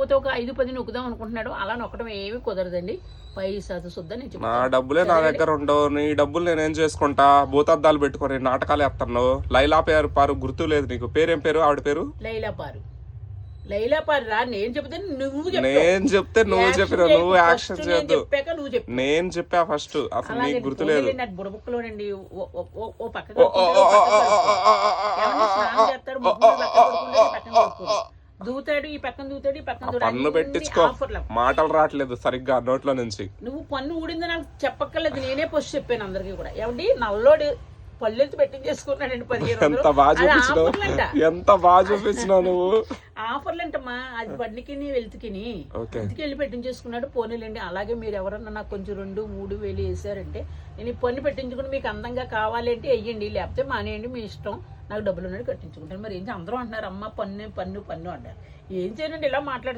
పోతే ఒక ఐదు పది నొక్కుదాం అనుకుంటున్నాడు. అలా నొక్కడం ఏమీ కుదరదండి. పైసాదు శుద్ధ నేను నా డబ్బులే నా దగ్గర ఉండవు. నీ డబ్బులు నేనేం చేసుకుంటా? భూతద్దాలు పెట్టుకొని నాటకాలు వేస్తాను. లైలా పేరు పారు గుర్తు లేదు నీకు. పేరేం పేరు? ఆవిడ పేరు? లైలా పారు. లైలా పారు రా. నేను చెప్తే నువ్వు నేను చెప్తే నువ్వు చెప్పిన నువ్వు యాక్షన్ చేయొద్దు. నేను చెప్పా ఫస్ట్. అసలు నీకు గుర్తు లేదు. బుడబుక్కలోనండి. ఓ పక్క దూతాడు ఈ పక్కన దూతాడు ఈ పక్కన దూతాడు. పన్ను పెట్టించుకో. మాటలు రావట్లేదు సరిగ్గా నోట్లో నుంచి. నువ్వు పన్ను ఊడింది నాకు చెప్పక్కర్లేదు. నేనే పోస్ట్ చెప్పాను అందరికీ కూడా. ఏమండి? నల్లోడు పల్లెత్తు పెట్టించేసుకున్నాడండి పదిహేను. ఎంత బాగా చూపించినావు? ఎంత బాగా చూపించినావు నువ్వు? ఆఫర్లంటమ్మా అది బండికి వెళ్తుకిని ఇంటికి వెళ్ళి పెట్టించేసుకున్నాడు పోనీలేండి. అలాగే మీరు ఎవరన్నా నాకు కొంచెం రెండు మూడు వేలు వేసారంటే నేను ఈ పన్ను పెట్టించుకుని మీకు అందంగా కావాలి అంటే వెయ్యండి. లేకపోతే మానేయండి మీ ఇష్టం. నాకు డబ్బులు ఉన్నాడు కట్టించుకుంటాను. మరి ఏంటి అందరూ అంటున్నారు అమ్మ పన్ను పన్ను పన్ను అంటారు. ఏం చేయనండి ఇలా మాట్లాడుతున్నారు.